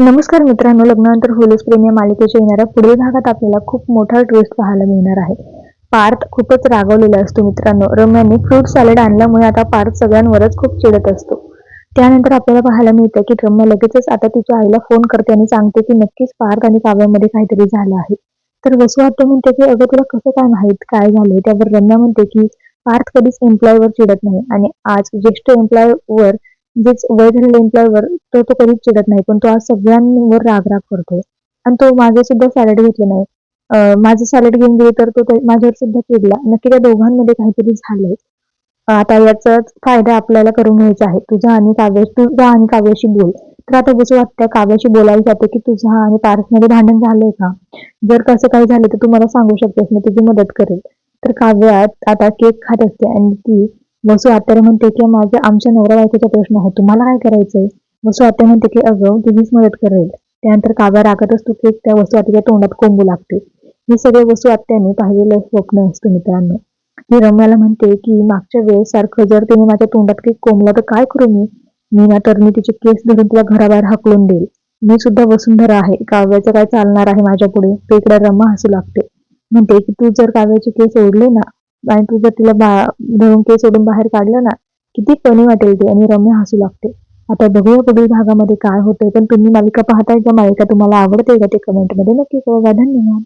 नमस्कार मित्रांनो लग्नानंतर होलीस प्रेम या मालिकेच्या येणाऱ्या पुढील भागात आपल्याला खूप मोठा ट्विस्ट पाहायला मिळणार आहे. पार्थ खूपच रागवलेला असतो मित्रांनो. रम्याने फ्रूट सॅलड आणल्यामुळे आता पार्थ सगळ्यांवरच खूप चिडत असतो. त्यानंतर आपल्याला पाहायला मिळतं की रम्या लगेचच आता तिच्या आईला फोन करते आणि सांगते की नक्कीच पार्थ आणि काव्यामध्ये काहीतरी झालं आहे. तर वसू म्हणते की अगं तुला कसं काय माहीत काय झालंय? त्यावर रम्या म्हणते की पार्थ कधीच एम्प्लॉयवर चिडत नाही आणि आज ज्येष्ठ एम्प्लॉयवर म्हणजेच वय झालेल्या एम्प्लॉयवर तो तो कधीच चिडत नाही पण तो आज सगळ्यांवर राग राग करतोय. आणि तो माझे सुद्धा सॅलड घेतलं नाही. माझं सॅलड घेऊन गेले तर तो माझ्यावर सुद्धा चिडला. नक्की त्या दोघांमध्ये काहीतरी झालंय. आता याचाच फायदा आपल्याला करून घ्यायचा आहे. तुझा आणि काव्य तुझा आणि काव्याशी बोल. तर आता जसं वाटतं काव्याशी बोलायला जाते की तुझा आणि पारसमध्ये भांडण झालंय का? जर कसं काही झालं तर तू मला सांगू शकतेस मी तुझी मदत करेल. तर काव्यात आता केक खात असते आणि ती वसू आत्याला म्हणते की माझ्या आमच्या नवरा बायकोचा प्रश्न आहे. तुम्हाला काय करायचंय? वसू आत्या म्हणते की अगं तुझीच मदत करेल. त्यानंतर काव्या रागतच असतो केक त्या वसू आत्याच्या तोंडात कोंबू लागते. हे सगळे वसू आत्याने पाहिलेलं स्वप्न असतं मित्रांनो. मी रम्याला म्हणते की मागच्या वेळेस सारखं जर तिने माझ्या तोंडात केक कोंबला तर काय करू मी? मी ना तर मी तिचे केस धरून तिला घराबाहेर हाकलून देईल. मी सुद्धा वसुंधरा आहे. काव्याचं काय चालणार आहे माझ्या पुढे ते इकडे रम्मा हसू लागते. म्हणते की तू जर काव्याचे केस ओढले ना आणि तू जर तिला बा धरून केस सोडून बाहेर काढलं ना किती फनी वाटेल ते आणि रम्य हसू लागते. आता बघूया पुढील भागामध्ये काय होतंय पण तुम्ही मालिका पाहताय का मालिका तुम्हाला आवडते का ते कमेंटमध्ये नक्की कळवा. धन्यवाद.